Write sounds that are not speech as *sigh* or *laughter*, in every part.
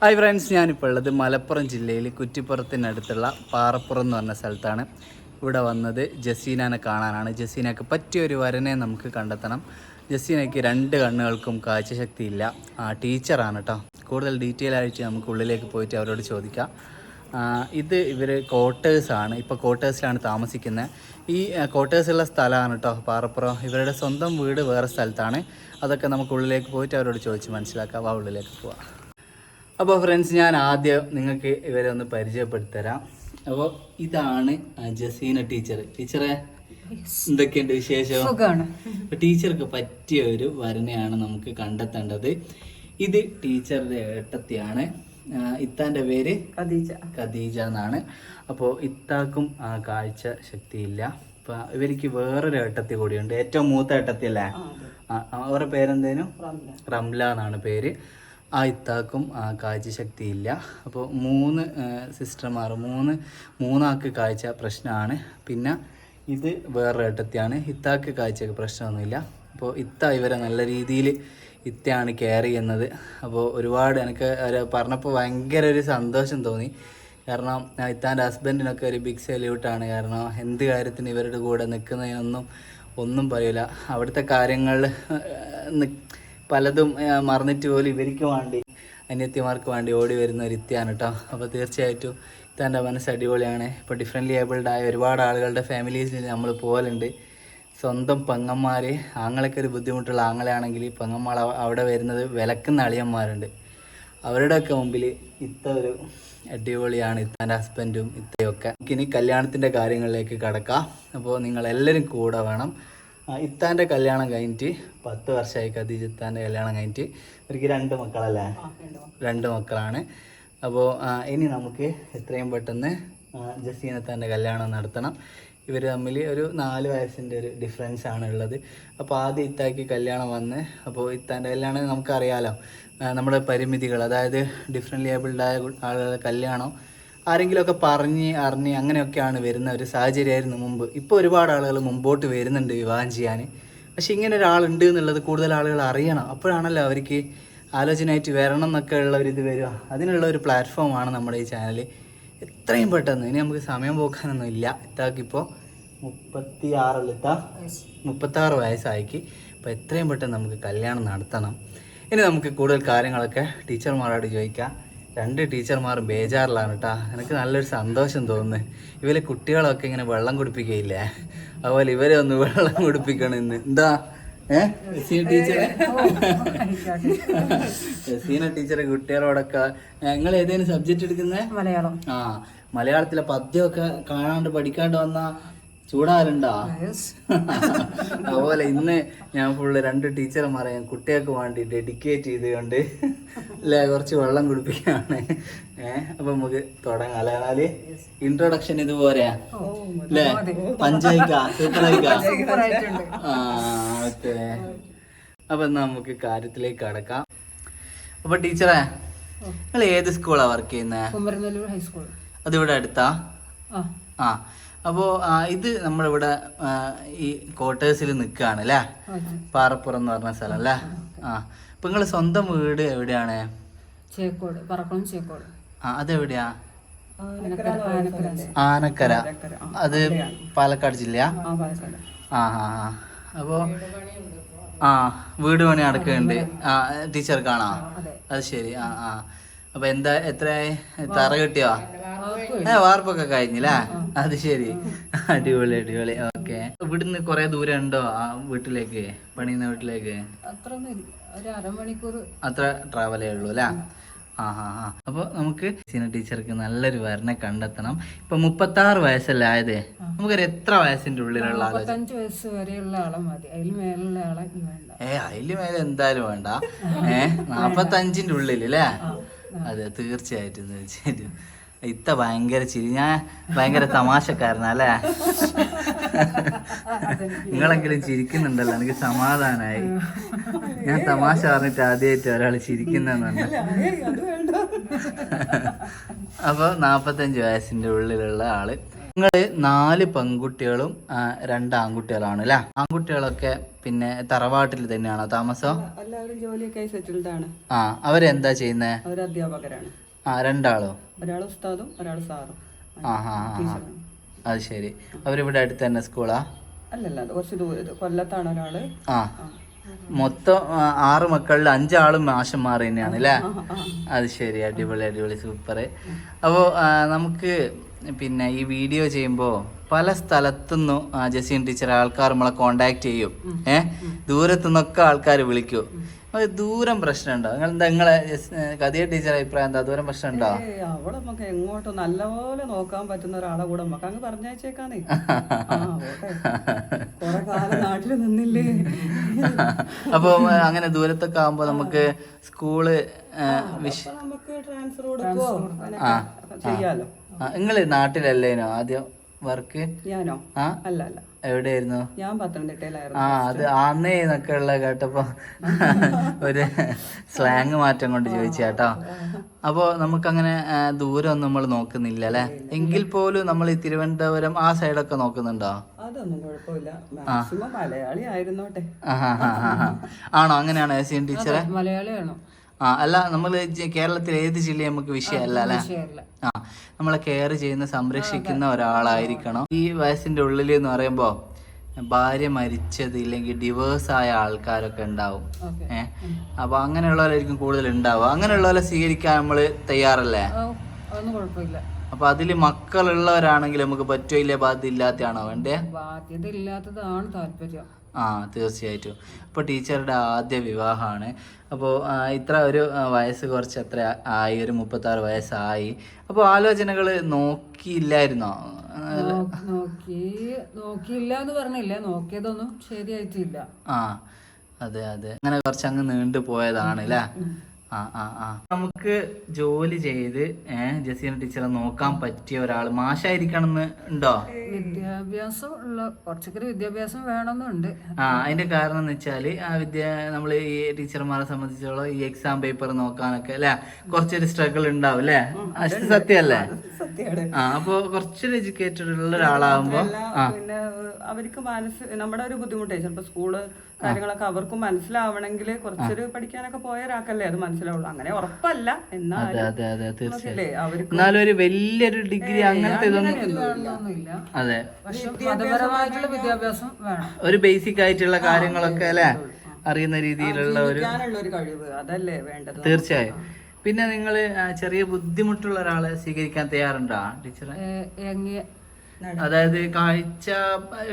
Hi friends ഞാനിപ്പോൾ ഉള്ളത് മലപ്പുറം ജില്ലയിൽ കുറ്റിപ്പുറത്തിനടുത്തുള്ള പാറപ്പുറം എന്ന് പറഞ്ഞ സ്ഥലത്താണ്. ഇവിടെ വന്നത് ജസീനാനെ കാണാനാണ്. ജസീനക്ക് പറ്റിയ ഒരു വരനെ നമുക്ക് കണ്ടെത്തണം. ജസീനയ്ക്ക് രണ്ട് കണ്ണുകൾക്കും കാഴ്ചശക്തി ഇല്ല ആ ടീച്ചറാണ് കേട്ടോ കൂടുതൽ ഡീറ്റെയിൽ ആയിട്ട് നമുക്ക് ഉള്ളിലേക്ക് പോയിട്ട് അവരോട് ചോദിക്കാം. ഇത് ഇവർ ക്വാർട്ടേഴ്സാണ് ഇപ്പോൾ ക്വാർട്ടേഴ്സിലാണ് താമസിക്കുന്നത്. ഈ ക്വാർട്ടേഴ്സുള്ള സ്ഥലമാണ് കേട്ടോ പാറപ്പുറം. ഇവരുടെ സ്വന്തം വീട് വേറെ സ്ഥലത്താണ്. അതൊക്കെ നമുക്ക് ഉള്ളിലേക്ക് പോയിട്ട് അവരോട് ചോദിച്ച് മനസ്സിലാക്കാം. ആ ഉള്ളിലേക്ക് പോവാം. അപ്പോൾ ഫ്രണ്ട്സ് ഞാൻ ആദ്യം നിങ്ങൾക്ക് ഇവരെ ഒന്ന് പരിചയപ്പെടുത്തരാം. അപ്പോൾ ഇതാണ് ജസീന ടീച്ചർ ടീച്ചറെ എന്തൊക്കെയുണ്ട് വിശേഷം? ടീച്ചർക്ക് പറ്റിയ ഒരു വരനെയാണ് നമുക്ക് കണ്ടെത്തേണ്ടത്. ഇത് ടീച്ചറുടെ ഏട്ടത്തിയാണ്. ഇത്താന്റെ പേര്? ഖദീജ. ഖദീജ എന്നാണ്. അപ്പോൾ ഇത്താക്കും ആ, കാഴ്ച ശക്തിയില്ല. അപ്പൊ ഇവർക്ക് വേറൊരു ഏട്ടത്തി കൂടിയുണ്ട്. ഏറ്റവും മൂത്ത ഏട്ടത്തി അല്ലേ അവരുടെ പേരെന്തേനു? റംല എന്നാണ് പേര്. ആ ഇത്താക്കും ആ, കാഴ്ച ശക്തിയില്ല അപ്പോൾ മൂന്ന് സിസ്റ്റർമാർ മൂന്ന് മൂന്നാൾക്ക് കാഴ്ച പ്രശ്നമാണ് പിന്നെ ഇത് വേറൊരു ഏട്ടത്തിയാണ്. ഇത്താക്ക് കാഴ്ചക്ക് പ്രശ്നമൊന്നുമില്ല. അപ്പോൾ ഇത്ത ഇവരെ നല്ല രീതിയിൽ ഇത്തയാണ് കെയർ ചെയ്യുന്നത്. അപ്പോൾ ഒരുപാട് എനിക്ക് ഒരു പറഞ്ഞപ്പോൾ ഭയങ്കര ഒരു സന്തോഷം തോന്നി. കാരണം ഇത്താന്റെ ഹസ്ബൻഡിനൊക്കെ ഒരു ബിഗ് സല്യൂട്ടാണ് കാരണം എന്ത് കാര്യത്തിന് ഇവരുടെ കൂടെ നിൽക്കുന്നതിനൊന്നും ഒന്നും പറയില്ല അവിടുത്തെ കാര്യങ്ങൾ പലതും മറന്നിട്ട് പോലും ഇവർക്ക് വേണ്ടി അന്യത്തിമാർക്ക് വേണ്ടി ഓടി വരുന്ന ഒരു ഇത്തിയാണ് കേട്ടോ അപ്പോൾ തീർച്ചയായിട്ടും ഇത്താന്റെ മനസ്സ് അടിപൊളിയാണ്. ഇപ്പോൾ ഡിഫറെന്റ്ലി ഏബിൾഡ് ആയ ഒരുപാട് ആളുകളുടെ ഫാമിലീസിൽ നമ്മൾ പോകലുണ്ട് സ്വന്തം പെങ്ങന്മാർ ആങ്ങളൊക്കെ ഒരു ബുദ്ധിമുട്ടുള്ള ആങ്ങളെയാണെങ്കിൽ പെങ്ങന്മാർ അവ- അവിടെ വരുന്നത് വിലക്കുന്ന അളിയന്മാരുണ്ട്. അവരുടെയൊക്കെ മുമ്പിൽ ഇത്ത ഒരു അടിപൊളിയാണ് ഇത്താന്റെ ഹസ്ബൻഡും ഇത്തയൊക്കെ ഇനി കല്യാണത്തിന്റെ കാര്യങ്ങളിലേക്ക് കടക്കാം. അപ്പോൾ നിങ്ങളെല്ലാവരും കൂടെ വേണം ഇത്താന്റെ കല്യാണം കഴിഞ്ഞിട്ട് പത്ത് വർഷമായി ഖദീജ ഇത്താന്റെ കല്യാണം കഴിഞ്ഞിട്ട് ഇവർക്ക് രണ്ട് മക്കളല്ലേ? രണ്ട് മക്കളാണ്. അപ്പോൾ ഇനി നമുക്ക് എത്രയും പെട്ടെന്ന് ജസീനത്താന്റെ കല്യാണം നടത്തണം. ഇവർ തമ്മിൽ ഒരു നാല് വയസ്സിന്റെ ഒരു ഡിഫറൻസ് ആണ് ഉള്ളത്. അപ്പോൾ ആദ്യം ഇത്താക്കി കല്യാണം വന്ന് അപ്പോൾ ഇത്താന്റെ കല്യാണം നമുക്കറിയാലോ. നമ്മുടെ പരിമിതികൾ അതായത് ഡിഫറെന്റ് ലേബിൾഡായ ആളുകളുടെ കല്യാണം ആരെങ്കിലുമൊക്കെ പറഞ്ഞ് അറിഞ്ഞ് അങ്ങനെയൊക്കെയാണ് വരുന്ന ഒരു സാഹചര്യമായിരുന്നു മുമ്പ്. ഇപ്പോൾ ഒരുപാട് ആളുകൾ മുമ്പോട്ട് വരുന്നുണ്ട് വിവാഹം ചെയ്യാൻ. പക്ഷെ ഇങ്ങനെ ഒരാളുണ്ട് എന്നുള്ളത് കൂടുതൽ ആളുകൾ അറിയണം. അപ്പോഴാണല്ലോ അവർക്ക് ആലോചനയായിട്ട് വരണം എന്നൊക്കെ ഉള്ള ഒരു ഇത് വരിക. അതിനുള്ള ഒരു പ്ലാറ്റ്ഫോമാണ് നമ്മുടെ ഈ ചാനൽ എത്രയും പെട്ടെന്ന്. ഇനി നമുക്ക് സമയം പോക്കാനൊന്നും ഇല്ല. ഇത്താക്കിപ്പോൾ മുപ്പത്തി ആറല്ല ഇത്ത? മുപ്പത്താറ് വയസ്സായിക്ക്. അപ്പോൾ എത്രയും പെട്ടെന്ന് നമുക്ക് കല്യാണം നടത്തണം. ഇനി നമുക്ക് കൂടുതൽ കാര്യങ്ങളൊക്കെ ടീച്ചർമാരോട് ചോദിക്കാം. രണ്ട് ടീച്ചർമാരും ബേജാറിലാണ് കേട്ടോ എനിക്ക് നല്ലൊരു സന്തോഷം തോന്നുന്നു. ഇവരെ കുട്ടികളൊക്കെ ഇങ്ങനെ വെള്ളം കുടിപ്പിക്കുകയില്ലേ? അതുപോലെ ഇവരെ ഒന്ന് വെള്ളം കുടിപ്പിക്കണം ഇന്ന്. എന്താ? സീന ടീച്ചറെ ടീച്ചറെ കുട്ടികളോടൊക്കെ നിങ്ങൾ ഏതേലും സബ്ജക്ട് എടുക്കുന്നേ? മലയാളം. ആ മലയാളത്തിലെ പദ്യമൊക്കെ കാണാണ്ട് പഠിക്കാണ്ട് വന്ന ചൂടാറുണ്ടോ? *laughs* അതുപോലെ ഇന്ന് ഞാൻ ഫുള്ള് രണ്ട് ടീച്ചർമാരെ ഞാൻ കുട്ടികൾക്ക് വേണ്ടി ഡെഡിക്കേറ്റ് ചെയ്തുകൊണ്ട് അല്ലെ കുറച്ച് വെള്ളം കുടിപ്പിക്കുകയാണ്. ഏഹ് അപ്പൊ നമുക്ക് തുടങ്ങാം അല്ലെ എന്നാൽ ഇൻട്രൊഡക്ഷൻ ഇതുപോലെയാ. അല്ലേ പഞ്ചായിക്ക സൂപ്പറായിക്ക ആ ഓക്കെ. അപ്പൊ എന്നാ നമുക്ക് കാര്യത്തിലേക്ക് കടക്കാം. അപ്പൊ ടീച്ചറെ നിങ്ങൾ ഏത് സ്കൂളാ വർക്ക് ചെയ്യുന്നത് അതിവിടെ അടുത്താ? ആ. അപ്പോൾ ഇത് നമ്മളിവിടെ ഈ ക്വാർട്ടേഴ്സിൽ നിൽക്കുകയാണ് അല്ലേ പാറപ്പുറം എന്ന് പറഞ്ഞ സ്ഥലം അല്ലേ ആ ഇപ്പൊ നിങ്ങൾ സ്വന്തം വീട് എവിടെയാണ്? ചേക്കോട് പറക്കണം ചേക്കോട്. ആ അതെവിടെയാ? ആനക്കര അത് പാലക്കാട് ജില്ല? ആ ആ ആ അപ്പോൾ ആ വീട് പണി നടക്കുന്നുണ്ട്. ആ ടീച്ചർക്കാണോ? കാണാ അത് ശരി ആ ആ. അപ്പൊ എന്താ എത്രയായി? തറ കിട്ടിയോ? വാർപ്പൊക്കെ കഴിഞ്ഞില്ലേ? അത് ശരി. അടിപൊളി അടിപൊളി. ഓക്കെ. ഇവിടുന്ന് കൊറേ ദൂരം ഉണ്ടോ ആ വീട്ടിലേക്ക്? പണിയുന്ന വീട്ടിലേക്ക്? അത്ര ട്രാവലേ ഉള്ളൂ അല്ലേ? ആ ഹാ അപ്പോൾ നമുക്ക് സീന ടീച്ചർക്ക് നല്ലൊരു വരനെ കണ്ടെത്തണം. ഇപ്പൊ മുപ്പത്തി ആറ് വയസ്സല്ലേ ആയത്? നമുക്കൊരു എത്ര വയസ്സിന്റെ ഉള്ളിലുള്ള ആലോചന? വയസ്സ് വരെയുള്ള ആളെ മതി. അതിൽ മേലുള്ള ആളെ വേണ്ട. ഏ അതിൽ മേലെ എന്തായാലും വേണ്ട. ഏ നാപ്പത്തഞ്ചിന്റെ ഉള്ളിൽ അല്ലേ? അതെ തീർച്ചയായിട്ടും തീർച്ചയായിട്ടും. ഇത്ത ഭയങ്കര ചിരി. ഞാൻ ഭയങ്കര തമാശക്കാരനാ അല്ലേ? നിങ്ങളെങ്കിലും ചിരിക്കുന്നുണ്ടല്ലോ എനിക്ക് സമാധാനായി. ഞാൻ തമാശ പറഞ്ഞിട്ട് ആദ്യമായിട്ട് ഒരാൾ ചിരിക്കുന്നുണ്ട് അപ്പൊ നാപ്പത്തഞ്ച് വയസ്സിന്റെ ഉള്ളിലുള്ള ആൾ. നിങ്ങൾ നാല് പെൺകുട്ടികളും രണ്ട് ആൺകുട്ടികളാണ് അല്ലേ? ആൺകുട്ടികളൊക്കെ പിന്നെ തറവാട്ടിൽ തന്നെയാണോ താമസം? എല്ലാവരും ജോലിയൊക്കെ ആ അവരെന്താ ചെയ്യുന്നേ? അവർ അധ്യാപകരാണ് ആ രണ്ടാളോ? ഒരാൾ ഉസ്താദും ഒരാൾ സാറും. ആ ആ ആ, ആ. അത് ശരി. അവരിവിടെ അടുത്ത് തന്നെ സ്കൂളാ? അല്ലല്ല അത് കുറച്ച് ദൂരം കൊല്ലത്താണ് ഒരാൾ. ആ. മൊത്തം ആറ് മക്കളിൽ അഞ്ചാളും മാഷന്മാർ തന്നെയാണ് അല്ലേ? അത് ശരി അടിപൊളി അടിപൊളി സൂപ്പർ അപ്പോൾ നമുക്ക് പിന്നെ ഈ വീഡിയോ ചെയ്യുമ്പോൾ പല സ്ഥലത്തുനിന്നും ജസീൻ ടീച്ചർ ആൾക്കാർ നമ്മളെ കോണ്ടാക്ട് ചെയ്യും. ഏഹ് ദൂരത്തുനിന്നൊക്കെ ആൾക്കാർ വിളിക്കും. അത് ദൂരം പ്രശ്നമുണ്ടോ? നിങ്ങൾ നിങ്ങളെ കഥയ ടീച്ചർ അഭിപ്രായം എന്താ? ദൂരം പ്രശ്നമുണ്ടോ? അവിടെ നമുക്ക് എങ്ങോട്ടും നല്ലപോലെ നോക്കാൻ പറ്റുന്ന ഒരാളെ കൂടെ നമുക്ക് അങ്ങ് പറഞ്ഞേക്കാന്നേ കൊറേ കാലം നാട്ടിൽ നിന്നില്ലേ. അപ്പൊ അങ്ങനെ ദൂരത്തൊക്കെ ആകുമ്പോൾ നമുക്ക് സ്കൂൾ നമുക്ക് ട്രാൻസ്ഫർ കൊടുക്കുവോ? ചെയ്യാലോ. നിങ്ങൾ നാട്ടിലല്ലേനോ? ആദ്യം വർക്ക്? ഞാനോ? ആ? അല്ല അല്ല. എവിടെയായിരുന്നു? ഞാൻ പത്തനംതിട്ടയിലായിരുന്നു ആ അത് ആന്നേ എന്നൊക്കെ ഉള്ള കേട്ടപ്പോ *laughs* ഒരു സ്ലാങ് മാറ്റം കൊണ്ട് ചോദിച്ചു കേട്ടോ. അപ്പോ നമുക്കങ്ങനെ ദൂരം ഒന്നും നമ്മൾ നോക്കുന്നില്ല അല്ലെ? എങ്കിൽ പോലും നമ്മൾ ഈ തിരുവനന്തപുരം ആ സൈഡൊക്കെ നോക്കുന്നുണ്ടോ? അതൊന്നും കുഴപ്പമില്ല. മാക്സിമം മലയാളി ആയിരുന്നോട്ടെ. ആണോ? അങ്ങനെയാണോ ടീച്ചറെ? മലയാളിയാണോ? ആ അല്ല നമ്മൾ കേരളത്തിൽ ഏത് ജില്ല നമുക്ക് വിഷയമല്ല അല്ലേ? ആ നമ്മളെ കെയർ ചെയ്യുന്ന സംരക്ഷിക്കുന്ന ഒരാളായിരിക്കണം. ഈ വയസ്സിന്റെ ഉള്ളിൽ എന്ന് പറയുമ്പോ ഭാര്യ മരിച്ചത് ഇല്ലെങ്കിൽ ഡിവേഴ്സ് ആയ ആൾക്കാരൊക്കെ ഉണ്ടാവും. ഏഹ് അപ്പൊ അങ്ങനെയുള്ളവരായിരിക്കും കൂടുതൽ ഉണ്ടാവുക. അങ്ങനെയുള്ളവരെ സ്വീകരിക്കാൻ നമ്മൾ തയ്യാറല്ലേ? അപ്പൊ അതിൽ മക്കളുള്ളവരാണെങ്കിൽ നമുക്ക് പറ്റോ ഇല്ലേ? ബാധ്യത ഇല്ലാത്തയാണോ വേണ്ടേ? ബാധ്യത ഇല്ലാത്തതാണ് താല്പര്യം. ആ തീർച്ചയായിട്ടും. അപ്പോൾ ടീച്ചറുടെ ആദ്യ വിവാഹമാണ്. അപ്പോൾ ഇത്ര ഒരു വയസ്സ് കുറച്ച് എത്ര ആയി? ഒരു മുപ്പത്താറ് വയസ്സായി. അപ്പോൾ ആലോചനകൾ നോക്കിയില്ലായിരുന്നോ? നോക്കി നോക്കിയില്ല എന്ന് പറഞ്ഞില്ല. നോക്കിയതൊന്നും ശരിയായിട്ടില്ല. ആ അതെ അതെ. അങ്ങനെ കുറച്ച് അങ്ങ് നീണ്ടു പോയതാണ് അല്ലേ നമുക്ക് ജോലി ചെയ്ത് ഏഹ് ജസീന ടീച്ചറെ നോക്കാൻ പറ്റിയ ഒരാൾ മാഷായിരിക്കണം എന്ന് ഉണ്ടോ? വിദ്യാഭ്യാസം ഉള്ള കുറച്ചൊക്കെ വിദ്യാഭ്യാസം വേണമെന്നുണ്ട്. ആ അതിന്റെ കാരണം എന്ന് വെച്ചാൽ ആ വിദ്യ നമ്മൾ ഈ ടീച്ചർമാരെ സംബന്ധിച്ചോളം ഈ എക്സാം പേപ്പർ നോക്കാനൊക്കെ അല്ലെ? കുറച്ചൊരു സ്ട്രഗിൾ ഉണ്ടാവും അല്ലേ? സത്യമല്ലേ? അപ്പൊ കുറച്ചൊരു എഡ്യൂക്കേറ്റഡ് ഉള്ള ഒരാളാകുമ്പോ പിന്നെ അവർക്ക് മനസ്സ് നമ്മുടെ ഒരു ബുദ്ധിമുട്ടേ ചിലപ്പോ സ്കൂൾ കാര്യങ്ങളൊക്കെ അവർക്ക് മനസ്സിലാവണമെങ്കിൽ കുറച്ചൊരു പഠിക്കാനൊക്കെ പോയ ഒരാൾക്കല്ലേ അത് മനസ്സിലാവുള്ളൂ. അങ്ങനെ ഉറപ്പല്ല അതെ എന്നാലും അതെ അതെ തീർച്ചയായും. അവർക്ക് എന്നാലും ഒരു വലിയൊരു ഡിഗ്രി അങ്ങനത്തെ ഇതൊന്നും അതെ. വിദ്യാഭ്യാസം വേണം. ഒരു ബേസിക് ആയിട്ടുള്ള കാര്യങ്ങളൊക്കെ അല്ലെ? അറിയുന്ന രീതിയിലുള്ള ഒരു കഴിവ് അതല്ലേ വേണ്ടത് തീർച്ചയായും. പിന്നെ നിങ്ങൾ ചെറിയ ബുദ്ധിമുട്ടുള്ള ഒരാളെ സ്വീകരിക്കാൻ തയ്യാറുണ്ടോ? ടീച്ചറെ? അതായത് കാഴ്ച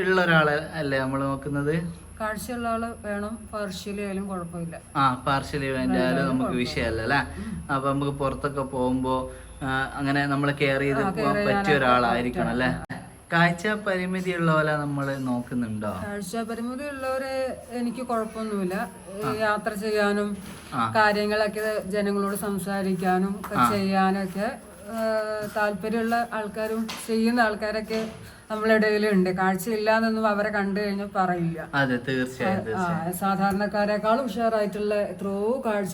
ഉള്ള ഒരാളെ അല്ലേ നമ്മൾ നോക്കുന്നത്? കാഴ്ചയുള്ള ആൾ വേണം. പാർഷ്യലി ആയാലും കുഴപ്പമില്ല. ആ പാർഷ്യലി വേണ്ടായാലും നമുക്ക് വിഷയമല്ല അല്ലേ? അപ്പൊ നമുക്ക് പുറത്തൊക്കെ പോകുമ്പോ അങ്ങനെ നമ്മളെ കെയർ ചെയ്ത് പറ്റിയ ഒരാളായിരിക്കണം അല്ലേ? കാഴ്ച പരിമിതി ഉള്ളവരെ നമ്മൾ നോക്കുന്നുണ്ടോ? കാഴ്ച പരിമിതി ഉള്ളവരെ എനിക്ക് കുഴപ്പമൊന്നുമില്ല. യാത്ര ചെയ്യാനും കാര്യങ്ങളൊക്കെ ജനങ്ങളോട് സംസാരിക്കാനും ചെയ്യാനൊക്കെ താല്പര്യമുള്ള ആൾക്കാരും ചെയ്യുന്ന ആൾക്കാരൊക്കെ നമ്മളെ ഇടയിലുണ്ട് കാഴ്ചയില്ലാന്നൊന്നും അവരെ കണ്ടു കഴിഞ്ഞാൽ പറയില്ല. അതെ തീർച്ചയായും ഉഷാറായിട്ടുള്ള എത്രയോ കാഴ്ച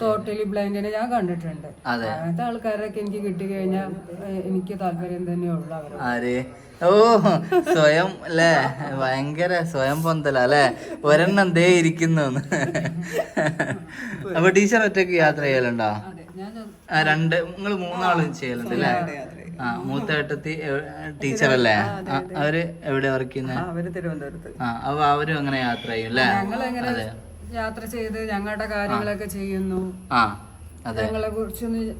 ടോട്ടലി ബ്ലൈൻഡിനെ ഞാൻ കണ്ടിട്ടുണ്ട്. അങ്ങനത്തെ ആൾക്കാരൊക്കെ എനിക്ക് കിട്ടി കഴിഞ്ഞാൽ എനിക്ക് താല്പര്യം തന്നെയുള്ളു അവരെ ഓ സ്വയം അല്ലേ ഭയങ്കര സ്വയം പൊന്തല അല്ലേ ഒരെണ്ണം ദേ ഇരിക്കുന്നു അപ്പൊ ടീച്ചർ ഒറ്റയ്ക്ക് യാത്ര ചെയ്യലുണ്ടോ? രണ്ട് നിങ്ങൾ മൂന്നാളും ചെയ്യലുണ്ട് അല്ലേ? ആ മൂത്ത ഏട്ടത്തി ടീച്ചർ അല്ലേ അവർ എവിടെ വർക്ക് ചെയ്യുന്നത് അവർ ആ അപ്പൊ അവരും അങ്ങനെ യാത്ര ചെയ്യും അല്ലേ? ഞങ്ങൾ എങ്ങനെ യാത്ര ചെയ്ത് ഞങ്ങളുടെ കാര്യങ്ങളൊക്കെ ചെയ്യുന്നു. ആ അതെ. ഞങ്ങളെ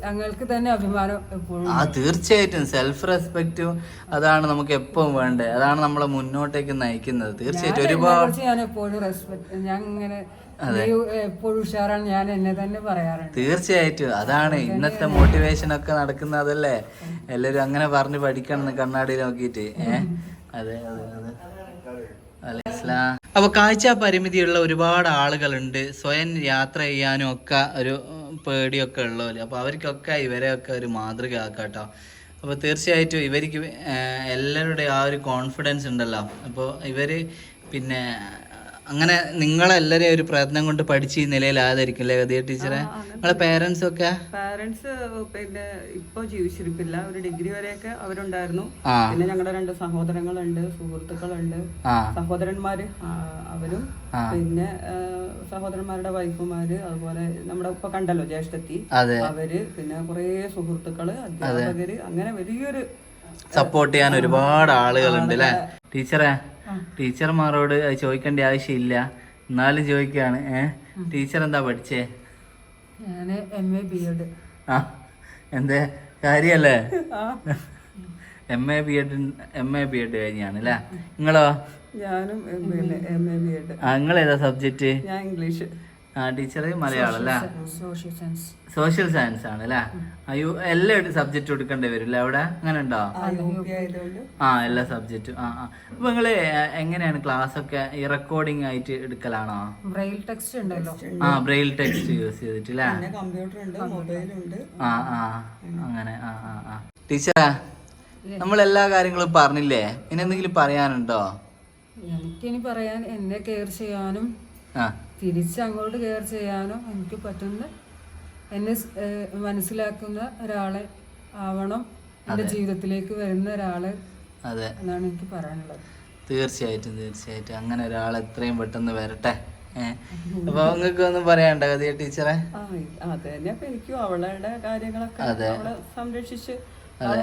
ഞങ്ങൾക്ക് തന്നെ അഭിമാനം എപ്പോഴും ആ തീർച്ചയായിട്ടും. സെൽഫ് റെസ്പെക്റ്റും അതാണ് നമുക്ക് എപ്പോഴും വേണ്ടത്. അതാണ് നമ്മളെ മുന്നോട്ടേക്ക് നയിക്കുന്നത്. തീർച്ചയായിട്ടും. ഒരുപാട് ഞാൻ എപ്പോഴും റെസ്പെക്ട് ഞാൻ ഇങ്ങനെ എപ്പോഴും ഉഷാറാണ്. ഞാൻ എന്നെ തന്നെ പറയാറുണ്ട്. തീർച്ചയായിട്ടും. അതാണ് ഇന്നത്തെ മോട്ടിവേഷൻ ഒക്കെ നടക്കുന്ന അതല്ലേ എല്ലാരും അങ്ങനെ പറഞ്ഞു പഠിക്കണം കണ്ണാടി നോക്കിയിട്ട്. ഏഹ് അതെ അതെ അതെ. അലൈസ്ലാം അപ്പൊ കാഴ്ച പരിമിതിയുള്ള ഒരുപാട് ആളുകളുണ്ട്. സ്വയം യാത്ര ചെയ്യാനും ഒക്കെ ഒരു പേടിയൊക്കെ ഉള്ളവര്. അപ്പൊ അവർക്കൊക്കെ ഇവരെയൊക്കെ ഒരു മാതൃക ആക്കാട്ടോ അപ്പോൾ തീർച്ചയായിട്ടും ഇവർക്ക് എല്ലാവരുടെ എല്ലാവരുടെയും ആ ഒരു കോൺഫിഡൻസ് ഉണ്ടല്ലോ. അപ്പോൾ ഇവർ പിന്നെ അങ്ങനെ നിങ്ങളെല്ലാരെയും ഒരു പ്രയത്നം കൊണ്ട് പഠിച്ച് ഈ നിലയിലാതായിരിക്കും അല്ലേ കഥയ ടീച്ചറെ നിങ്ങളെ പേരൻസ് ഒക്കെ? പാരന്റ്സ് പിന്നെ ഇപ്പൊ ജീവിച്ചിരിപ്പില്ല. ഒരു ഡിഗ്രി വരെയൊക്കെ അവരുണ്ടായിരുന്നു. ആ. പിന്നെ ഞങ്ങളുടെ രണ്ട് സഹോദരങ്ങളുണ്ട് സുഹൃത്തുക്കളുണ്ട്. ആ. സഹോദരന്മാര് ആ, അവരും. ആ. പിന്നെ ആ, സഹോദരന്മാരുടെ വൈഫുമാര് അതുപോലെ നമ്മുടെ ഇപ്പൊ കണ്ടല്ലോ ജ്യേഷ്ഠത്തി. അതെ. അവർ പിന്നെ കുറേ സുഹൃത്തുക്കൾ അധ്യാപകര് അങ്ങനെ വലിയൊരു സപ്പോർട്ട് ചെയ്യാൻ ഒരുപാട് ആളുകളുണ്ട് അല്ലേ ടീച്ചറെ ടീച്ചർമാരോട് ചോദിക്കേണ്ട ആവശ്യമില്ല. എന്നാലും ചോദിക്കാണ്. ഏഹ് ടീച്ചർ എന്താ പഠിച്ചേ? ഞാൻ എം എ ബി എഡ് ആ എന്തേ? കാര്യല്ലേ? M A B Ed M A B Ed കഴിഞ്ഞാണ് അല്ലേ നിങ്ങളോ? ഞാനും എം എ ബി എഡ് ആ നിങ്ങളേതാ സബ്ജക്റ്റ് ഞാൻ ഇംഗ്ലീഷ് ടീച്ചർ മലയാളം അല്ലേ സോഷ്യൽ സയൻസ് സോഷ്യൽ സയൻസ് ആണ് അല്ലേ അയ്യോ എല്ലാ സബ്ജക്റ്റും എടുക്കേണ്ടി വരും അല്ലേ അവിടെ അങ്ങനെ ഉണ്ടോ ആ എല്ലാ സബ്ജക്റ്റും ആ ആ. അപ്പൊ നിങ്ങൾ എങ്ങനെയാണ് ക്ലാസ് ഒക്കെ ഈ റെക്കോർഡിംഗ് ആയിട്ട് എടുക്കലാണോ? ബ്രെയിൽ ടെക്സ്റ്റ് ഉണ്ടല്ലോ. ആ ബ്രെയിൽ ടെക്സ്റ്റ് യൂസ് ചെയ്തിട്ട് അല്ലേ കമ്പ്യൂട്ടർ ഉണ്ട് മൊബൈൽ ഉണ്ട്. ആ ആ. അങ്ങനെ ആ ആ ആ. ടീച്ചറാ നമ്മൾ എല്ലാ കാര്യങ്ങളും പറഞ്ഞില്ലേ? ഇനി എന്തെങ്കിലും പറയാനുണ്ടോ? എനിക്കിനി പറയാൻ എന്നെ കെയർ ചെയ്യാനും ആ. തിരിച്ച് അങ്ങോട്ട് കെയർ ചെയ്യാനോ എനിക്ക് പറ്റുന്ന എന്നെ മനസ്സിലാക്കുന്ന ഒരാളെ ആവണം എന്റെ ജീവിതത്തിലേക്ക് വരുന്ന ഒരാൾ അതെ. എന്നാണ് എനിക്ക് പറയാനുള്ളത്. തീർച്ചയായിട്ടും തീർച്ചയായിട്ടും. അങ്ങനെ ഒരാൾ എത്രയും പെട്ടെന്ന് വരട്ടെ. അപ്പൊ നിങ്ങൾക്ക് ഒന്നും പറയാണ്ട കഥ ടീച്ചറെ? അവളുടെ കാര്യങ്ങളൊക്കെ അവളെ സംരക്ഷിച്ച്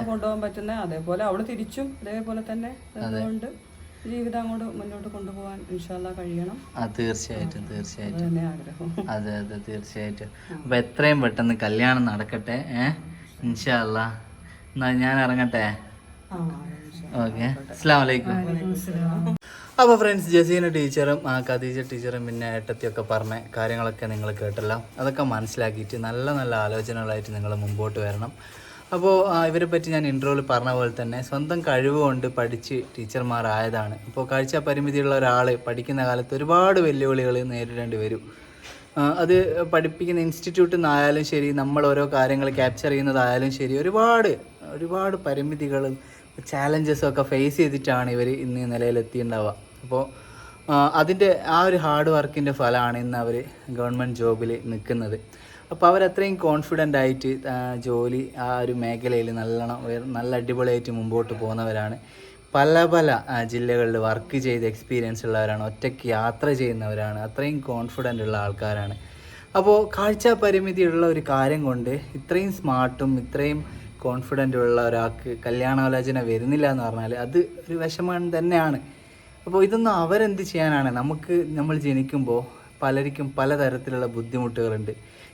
കൊണ്ടുപോകാൻ പറ്റുന്ന അതേപോലെ അവൾ തിരിച്ചും അതേപോലെ തന്നെ അതുകൊണ്ട് ജീവിതം അങ്ങോട്ട് മുന്നോട്ട് കൊണ്ടുപോകാൻ ഇൻഷാല്ല കഴിയണം. തീർച്ചയായിട്ടും തീർച്ചയായിട്ടും. ആഗ്രഹം. അതെ അതെ തീർച്ചയായിട്ടും. അപ്പൊ എത്രയും പെട്ടെന്ന് കല്യാണം നടക്കട്ടെ ഏഹ് ഇൻഷാല്ല എന്നാ ഞാൻ ഇറങ്ങട്ടെ? ഓക്കെ. അസ്സാം വലൈക്കും അപ്പോൾ ഫ്രണ്ട്സ് ജസീന ടീച്ചറും ആ ഖദീജ ടീച്ചറും പിന്നെ ഏട്ടത്തിയൊക്കെ പറഞ്ഞ കാര്യങ്ങളൊക്കെ നിങ്ങൾ കേട്ടല്ലോ. അതൊക്കെ മനസ്സിലാക്കിയിട്ട് നല്ല നല്ല ആലോചനകളായിട്ട് നിങ്ങൾ മുമ്പോട്ട് വരണം. അപ്പോൾ ഇവരെ പറ്റി ഞാൻ ഇൻട്രോയിൽ പറഞ്ഞ പോലെ തന്നെ സ്വന്തം കഴിവ് കൊണ്ട് പഠിച്ച് ടീച്ചർമാരായതാണ്. അപ്പോൾ കാഴ്ച പരിമിതിയുള്ള ഒരാൾ പഠിക്കുന്ന കാലത്ത് ഒരുപാട് വെല്ലുവിളികൾ നേരിടേണ്ടി വരും. അത് പഠിപ്പിക്കുന്ന ഇൻസ്റ്റിറ്റ്യൂട്ടിൽ നിന്നായാലും ശരി നമ്മൾ ഓരോ കാര്യങ്ങൾ ക്യാപ്ചർ ചെയ്യുന്നതായാലും ശരി ഒരുപാട് ഒരുപാട് പരിമിതികളും ചാലഞ്ചസും ഒക്കെ ഫേസ് ചെയ്തിട്ടാണ് ഇവർ ഇന്ന് നിലയിലെത്തിയിട്ടുണ്ടാവുക. അപ്പോൾ അതിന്റെ ആ ഒരു ഹാർഡ് വർക്കിന്റെ ഫലമാണ് ഇന്ന് അവർ ഗവൺമെന്റ് ജോബിൽ നിൽക്കുന്നത്. അപ്പോൾ അവരത്രയും കോൺഫിഡന്റ് ആയിട്ട് ജോലി ആ ഒരു മേഖലയിൽ നല്ലോണം നല്ല അടിപൊളിയായിട്ട് മുമ്പോട്ട് പോകുന്നവരാണ്. പല പല ജില്ലകളിൽ വർക്ക് ചെയ്ത് എക്സ്പീരിയൻസ് ഉള്ളവരാണ് ഒറ്റയ്ക്ക് യാത്ര ചെയ്യുന്നവരാണ് അത്രയും കോൺഫിഡന്റ് ഉള്ള ആൾക്കാരാണ്. അപ്പോൾ കാഴ്ച പരിമിതിയുള്ള ഒരു കാര്യം കൊണ്ട് ഇത്രയും സ്മാർട്ടും ഇത്രയും കോൺഫിഡന്റ് ഉള്ള ഒരാൾക്ക് കല്യാണാലോചന വരുന്നില്ല എന്ന് പറഞ്ഞാൽ അത് ഒരു വിഷമം തന്നെയാണ്. അപ്പോൾ ഇതൊന്നും അവരെന്ത് ചെയ്യാനാണ്? നമുക്ക് നമ്മൾ ജനിക്കുമ്പോൾ പലർക്കും പലതരത്തിലുള്ള ബുദ്ധിമുട്ടുകളുണ്ട്.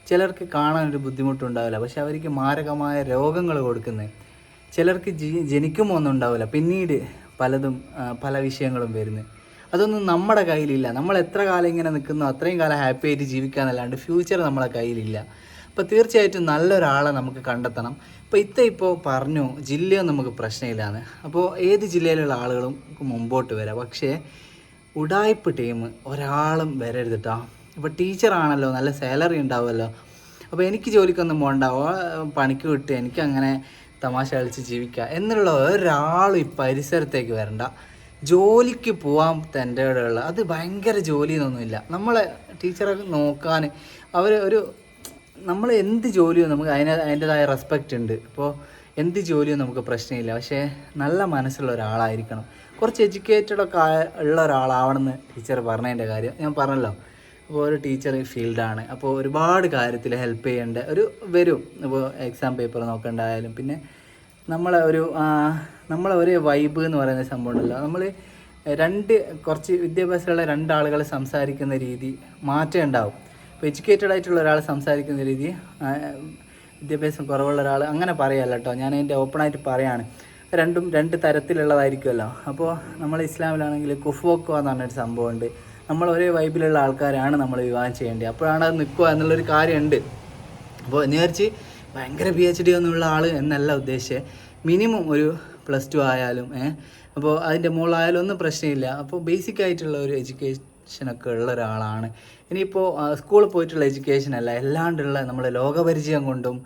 ചിലർക്ക് കാണാൻ ഒരു ബുദ്ധിമുട്ടുണ്ടാവില്ല. പക്ഷെ അവർക്ക് മാരകമായ രോഗങ്ങൾ കൊടുക്കുന്നത് ചിലർക്ക് ജി ഒന്നും ഉണ്ടാവില്ല. പിന്നീട് പലതും പല വിഷയങ്ങളും വരുന്നത് അതൊന്നും നമ്മുടെ കയ്യിലില്ല. നമ്മൾ എത്ര കാലം ഇങ്ങനെ നിൽക്കുന്നു അത്രയും കാലം ഹാപ്പി ആയിട്ട് ജീവിക്കാന്നല്ലാണ്ട് ഫ്യൂച്ചർ നമ്മളെ കയ്യിലില്ല. അപ്പോൾ തീർച്ചയായിട്ടും നല്ലൊരാളെ നമുക്ക് കണ്ടെത്തണം. ഇപ്പോൾ ഇത്ത ഇപ്പോൾ പറഞ്ഞു ജില്ലയൊന്നും നമുക്ക് പ്രശ്നമില്ലാന്ന്. അപ്പോൾ ഏത് ജില്ലയിലുള്ള ആളുകളും മുമ്പോട്ട് വരാം. പക്ഷേ ഉടായ്പ് ടീം ഒരാളും വരരുത് കേട്ടോ ഇപ്പോൾ ടീച്ചറാണല്ലോ നല്ല സാലറി ഉണ്ടാവുമല്ലോ. അപ്പോൾ എനിക്ക് ജോലിക്കൊന്നും പോകണ്ടാവോ പണിക്ക് വിട്ട് എനിക്കങ്ങനെ തമാശ കളിച്ച് ജീവിക്കുക എന്നുള്ള ഒരാളും ഈ പരിസരത്തേക്ക് വരണ്ട. ജോലിക്ക് പോകാൻ തന്റെ ഉള്ള അത് ഭയങ്കര ജോലി എന്നൊന്നുമില്ല നമ്മളെ ടീച്ചറെ നോക്കാൻ അവർ ഒരു നമ്മൾ എന്ത് ജോലിയും നമുക്ക് അതിന് അതിന്റെതായ റെസ്പെക്റ്റ് ഉണ്ട്. ഇപ്പോൾ എന്ത് ജോലിയും നമുക്ക് പ്രശ്നമില്ല. പക്ഷേ നല്ല മനസ്സുള്ള ഒരാളായിരിക്കണം. കുറച്ച് എഡ്യൂക്കേറ്റഡ് ഒക്കെ ഉള്ള ഒരാളാവണമെന്ന് ടീച്ചർ പറഞ്ഞതിന്റെ കാര്യം ഞാൻ പറഞ്ഞല്ലോ. അപ്പോൾ ഒരു ടീച്ചർ ഫീൽഡാണ് അപ്പോൾ ഒരുപാട് കാര്യത്തിൽ ഹെൽപ്പ് ചെയ്യേണ്ട ഒരു വരും. ഇപ്പോൾ എക്സാം പേപ്പർ നോക്കേണ്ടായാലും. പിന്നെ നമ്മളെ ഒരു നമ്മളെ ഒരു വൈബ് എന്ന് പറയുന്ന സംഭവം ഉണ്ടല്ലോ. നമ്മൾ രണ്ട് കുറച്ച് വിദ്യാഭ്യാസമുള്ള രണ്ടാളുകൾ സംസാരിക്കുന്ന രീതി മാറ്റം ഉണ്ടാവും ഇപ്പോൾ എഡ്യൂക്കേറ്റഡ് ആയിട്ടുള്ള ഒരാൾ സംസാരിക്കുന്ന രീതി വിദ്യാഭ്യാസം കുറവുള്ള ഒരാൾ അങ്ങനെ പറയല്ല കേട്ടോ ഞാൻ എന്റെ ഓപ്പണായിട്ട് പറയാണ്. രണ്ടും രണ്ട് തരത്തിലുള്ളതായിരിക്കുമല്ലോ. അപ്പോൾ നമ്മൾ ഇസ്ലാമിലാണെങ്കിൽ കുഫോക്കുക എന്ന് പറഞ്ഞൊരു സംഭവമുണ്ട്. നമ്മൾ ഒരേ വൈബിലുള്ള ആൾക്കാരാണ് നമ്മൾ വിവാഹം ചെയ്യേണ്ടത്. അപ്പോഴാണ് അത് നിൽക്കുക എന്നുള്ളൊരു കാര്യമുണ്ട്. അപ്പോൾ എന്ന് വിചാരിച്ച് ഭയങ്കര പി എച്ച് ഡി ഒന്നുമുള്ള ആൾ എന്നല്ല ഉദ്ദേശിച്ചത് മിനിമം ഒരു പ്ലസ് ടു ആയാലും അപ്പോൾ അതിന്റെ മുകളായാലും ഒന്നും പ്രശ്നമില്ല. അപ്പോൾ ബേസിക് ആയിട്ടുള്ള ഒരു എഡ്യൂക്കേഷനൊക്കെ ഉള്ള ഒരാളാണ്. ഇനിയിപ്പോൾ സ്കൂളിൽ പോയിട്ടുള്ള എഡ്യൂക്കേഷൻ അല്ല അല്ലാണ്ടുള്ള നമ്മൾ ലോകപരിചയം കൊണ്ടും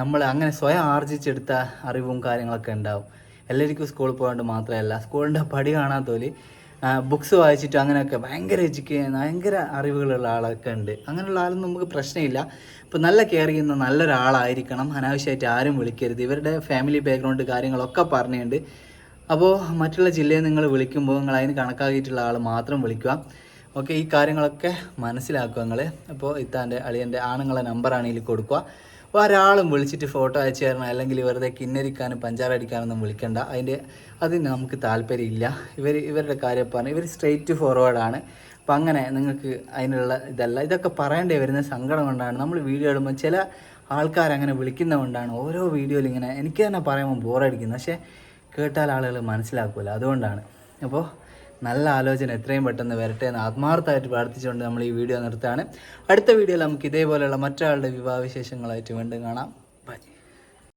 നമ്മൾ അങ്ങനെ സ്വയം ആർജിച്ചെടുത്ത അറിവും കാര്യങ്ങളൊക്കെ ഉണ്ടാവും. എല്ലാവർക്കും സ്കൂളിൽ പോകാണ്ട് മാത്രമല്ല സ്കൂളിന്റെ പടി കാണാത്തോൽ ബുക്സ് വായിച്ചിട്ട് അങ്ങനെയൊക്കെ ഭയങ്കര എഡ്യൂക്കേഷൻ ഭയങ്കര അറിവുകളുള്ള ആളൊക്കെ ഉണ്ട്. അങ്ങനെയുള്ള ആളൊന്നും നമുക്ക് പ്രശ്നമില്ല. ഇപ്പോൾ നല്ല കെയർ ചെയ്യുന്ന നല്ലൊരാളായിരിക്കണം. അനാവശ്യമായിട്ട് ആരും വിളിക്കരുത്. ഇവരുടെ ഫാമിലി ബാക്ക്ഗ്രൗണ്ട് കാര്യങ്ങളൊക്കെ പറഞ്ഞിട്ടുണ്ട്. അപ്പോൾ മറ്റുള്ള ജില്ലയിൽ നിങ്ങൾ വിളിക്കുമ്പോൾ നിങ്ങൾ അതിന് കണക്കാക്കിയിട്ടുള്ള ആൾ മാത്രം വിളിക്കുക. ഓക്കെ ഈ കാര്യങ്ങളൊക്കെ മനസ്സിലാക്കുക നിങ്ങൾ അപ്പോൾ ഇത്താന്റെ അളിയന്റെ ആണുങ്ങളെ നമ്പറാണ് ഇതിൽ കൊടുക്കുക. അപ്പോൾ ഒരാളും വിളിച്ചിട്ട് ഫോട്ടോ അയച്ചു തരണം അല്ലെങ്കിൽ വെറുതെ കിന്നരിക്കാനും പഞ്ചാറടിക്കാനൊന്നും വിളിക്കണ്ട. അതിന്റെ അതിന് നമുക്ക് താല്പര്യമില്ല. ഇവർ ഇവരുടെ കാര്യം പറഞ്ഞാൽ ഇവർ സ്ട്രെയിറ്റ് ഫോർവേഡാണ് അപ്പം അങ്ങനെ നിങ്ങൾക്ക് അതിനുള്ള ഇതല്ല. ഇതൊക്കെ പറയേണ്ടി വരുന്ന സങ്കടം കൊണ്ടാണ്. നമ്മൾ വീഡിയോ ഇടുമ്പോൾ ചില ആൾക്കാർ അങ്ങനെ വിളിക്കുന്നതുകൊണ്ടാണ് ഓരോ വീഡിയോയിൽ ഇങ്ങനെ എനിക്ക് തന്നെ പറയുമ്പോൾ ബോറടിക്കുന്നത് പക്ഷേ കേട്ടാൽ ആളുകൾ മനസ്സിലാക്കില്ല അതുകൊണ്ടാണ്. അപ്പോൾ നല്ല ആലോചന എത്രയും പെട്ടെന്ന് വരട്ടെ എന്ന് ആത്മാർത്ഥമായിട്ട് പ്രാർത്ഥിച്ചുകൊണ്ട് നമ്മൾ ഈ വീഡിയോ നിർത്തുകയാണ്. അടുത്ത വീഡിയോയിൽ നമുക്ക് ഇതേപോലെയുള്ള മറ്റൊരാളുടെ വിവാഹ വിശേഷങ്ങളായിട്ട് വീണ്ടും കാണാം.